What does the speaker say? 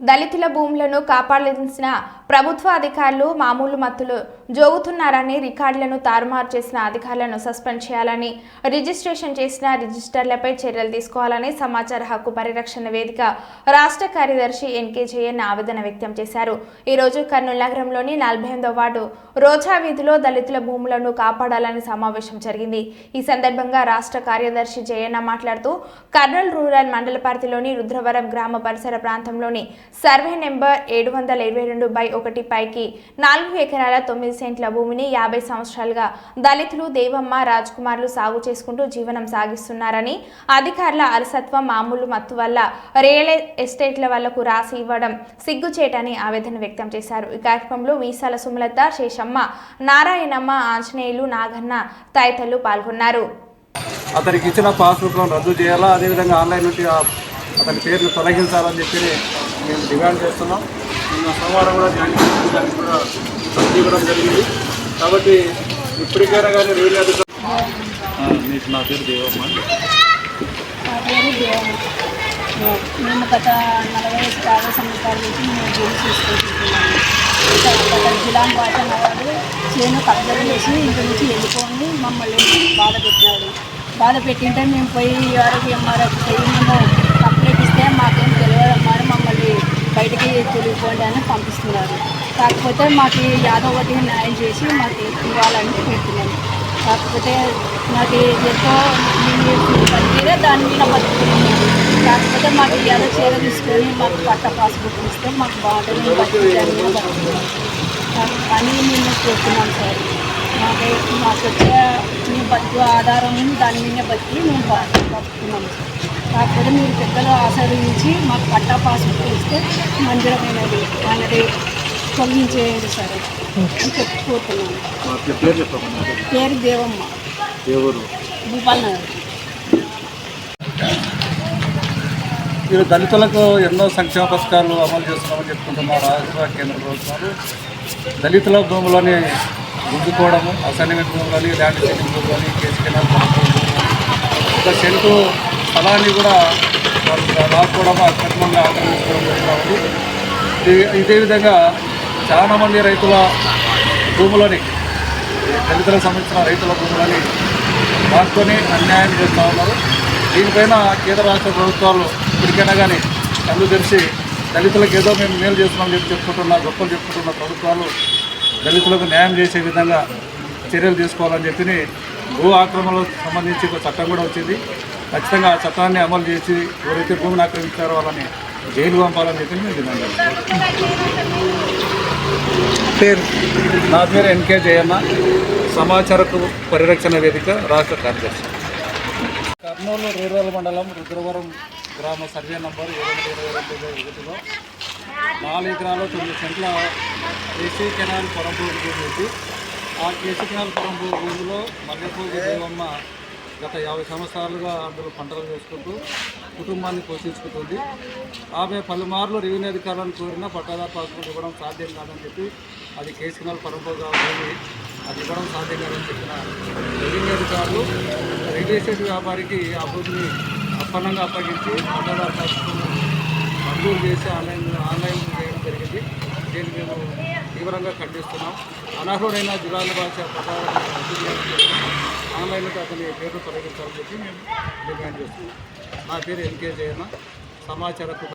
దళితుల భూములను కాపాడాల్సిన ప్రభుత్వ అధికారులు మామూలు మత్తులు జోగుతున్నారని రికార్డులను తారుమారు చేసిన అధికారులను సస్పెండ్ చేయాలని రిజిస్ట్రేషన్ చేసిన రిజిస్టర్లపై చర్యలు తీసుకోవాలని సమాచార హక్కు పరిరక్షణ వేదిక రాష్ట్ర కార్యదర్శి ఎన్కే జయన్ ఆవేదన వ్యక్తం చేశారు. ఈ రోజు కర్నూలు నగరంలోని నలభై ఎనిమిదో వార్డు రోజా వీధిలో దళితుల భూములను కాపాడాలని సమావేశం జరిగింది. ఈ సందర్భంగా రాష్ట్ర కార్యదర్శి జయన్న మాట్లాడుతూ కర్నూలు రూరల్ మండల పరిధిలోని రుద్రవరం గ్రామ పరిసర ప్రాంతంలోని సర్వే నెంబర్ ఏడు వందల ఇరవై రెండు బై ఒకటి పైకి నాలుగు ఎకరాల తొమ్మిది సెంట్ల భూమిని యాభై సంవత్సరాలుగా దళితులు దేవమ్మ రాజ్కుమార్లు సాగు చేసుకుంటూ జీవనం సాగిస్తున్నారని అధికారుల అలసత్వం మామూలు మత్తు వల్ల రియల్ ఎస్టేట్ల వాళ్ళకు రాసి ఇవ్వడం సిగ్గుచేటని ఆవేదన వ్యక్తం చేశారు. ఈ కార్యక్రమంలో మీసాల సుమలత శేషమ్మ నారాయణమ్మ ఆంజనేయులు నాగన్న తదితరులు పాల్గొన్నారు. అతనికి ఇచ్చిన పాస్బుక్లను రద్దు చేయాలా? అదేవిధంగా ఆన్లైన్ నుండి అతని పేర్లు తొలగించాలని చెప్పి మేము డిమాండ్ చేస్తున్నాం. నిన్న సోమవారం కూడా జాయిన్ చేసి దానికి కూడా ఇవ్వడం జరిగింది. కాబట్టి ఇప్పటికైనా కానీ రెవెన్యూ అధికారులు మీకు నా పేరు దేవమ్మ. మేము గత నలభై యాభై సంవత్సరాల నుంచి మేము భూమి తీసుకుంటున్నాము ఇంకా గత జిల్లాను వాటం వాడు చేను కబ్జలు చేసి ఇంటి నుంచి వెళ్ళిపోయి మమ్మల్ని బాధ పెట్టినాడు బాధ పెట్టింటే మేము పోయి ఎవరికి ఎంఆర్ఎఫ్ పోయి మేము కంప్లైంట్ ఇస్తే మాకేం తెలియదమ్మా అని మమ్మల్ని బయటికి తొలిగిపోండి అని పంపిస్తున్నారు. కాకపోతే మాకు యాదవతి న్యాయం చేసి మాకు ఇవ్వాలని పెడుతున్నాను కాకపోతే నాకు ఎంతో బతికిదే దాని మీద బతుకుతున్నాను కాకపోతే మాకు ఏదో చీర తీసుకొని మాకు పట్ట పాస్బుక్ ఇస్తే మాకు బాగుంటుంది మేము అని మేము చేస్తున్నాం సార్. మాకు మాకు వచ్చే మీ బతుకు ఆధారం దాని మీద బతికి మేము బ- బతుకుతున్నాం సార్. కాకపోతే మీరు పెద్దలు ఆశ్రయించి మాకు పట్టా పాస్బుక్ ఇస్తే మందిరమైనది అనేది తొలగించేయండి సార్ అని చెప్పుకోతున్నాను పేరు పేరు దేవమ్మ. ఎవరు భూపాల్ నగర్. మీరు దళితులకు ఎన్నో సంక్షేమ పథకాలు అమలు చేస్తున్నామని చెప్పుకుంటున్నారు? రాష్ట్ర కేంద్ర ప్రభుత్వాలు. దళితుల భూములని గుంజుకోవడము అసైన్మెంట్ భూములని ల్యాండ్ సెటింగ్ భూములని కేసు కెనాల్ ఒక సెంటు స్థలాన్ని కూడా వాళ్ళు రాసుకోవడం అక్రమంగా ఆక్రమించుకోవడం జరుగుతూ ఉంది ఇది- ఇదే విధంగా చాలామంది రైతుల భూములని దళితులకు సంబంధించిన రైతుల భూములని వాడుకొని అన్యాయం చేస్తూ ఉన్నారు. దీనిపైన కేంద్ర రాష్ట్ర ప్రభుత్వాలు ఇప్పటికైనా కానీ కళ్ళు తెరిచి దళితులకు ఏదో మేము మేలు చేస్తున్నాం చెప్పి చెప్పుకుంటున్న గొప్పలు చెప్పుకుంటున్న ప్రభుత్వాలు దళితులకు న్యాయం చేసే విధంగా చర్యలు తీసుకోవాలని చెప్పి భూ ఆక్రమణలకు సంబంధించి ఒక చట్టం కూడా వచ్చింది. ఖచ్చితంగా ఆ చట్టాన్ని అమలు చేసి ఎవరైతే భూమిని ఆక్రమించారో వాళ్ళని జైలు పంపాలని చెప్పి మేము పేరు? నా పేరు ఎన్కే జయన్న సమాచారకు పరిరక్షణ వేదిక రాష్ట్ర కార్యదర్శి. కర్నూలు రూరల్ మండలం రుద్రవరం గ్రామ సర్వే నంబర్ ఏడు వందల ఇరవై రెండు ఒకటిలో నాలుగు ఎకరాలు తొమ్మిది సెంట్ల కేసీ కెనాల్ పొరంపూరు భూమి ఆ కేసీ కెనాల్ పొరంపూరు భూమిలో మల్లెపూరి దేవమ్మ గత యాభై సంవత్సరాలుగా అందరూ పంటలు చేసుకుంటూ కుటుంబాన్ని పోషించుకుంటుంది. ఆమె పలుమార్లు రెవెన్యూ అధికారులను కోరిన పట్టాదారు పాస్పోర్ట్ ఇవ్వడం సాధ్యం కాదని చెప్పి అది కేసు కెనాల్ పొరంపూరు అది ఇవ్వడం సాధ్యం కాదని చెప్పిన రెవెన్యూ అధికారులు రియల్ ఎస్టేట్ వ్యాపారికి ఆ భూమిని అప్పన్నంగా అప్పగించి పట్టాదారు పాస్పోర్ట్ మంజూరు చేసి ఆన్లైన్ ఆన్లైన్ చేయడం జరిగింది. దీన్ని మేము తీవ్రంగా ఖండిస్తున్నాం. అనర్హుడైన జిల్లాల భాష పట్టాదారు ఆన్లైన్లో అతని పేరు తొలగించాలని చెప్పి మేము డిమాండ్ చేస్తున్నాం. నా పేరు ఎన్కే జయన సమాచార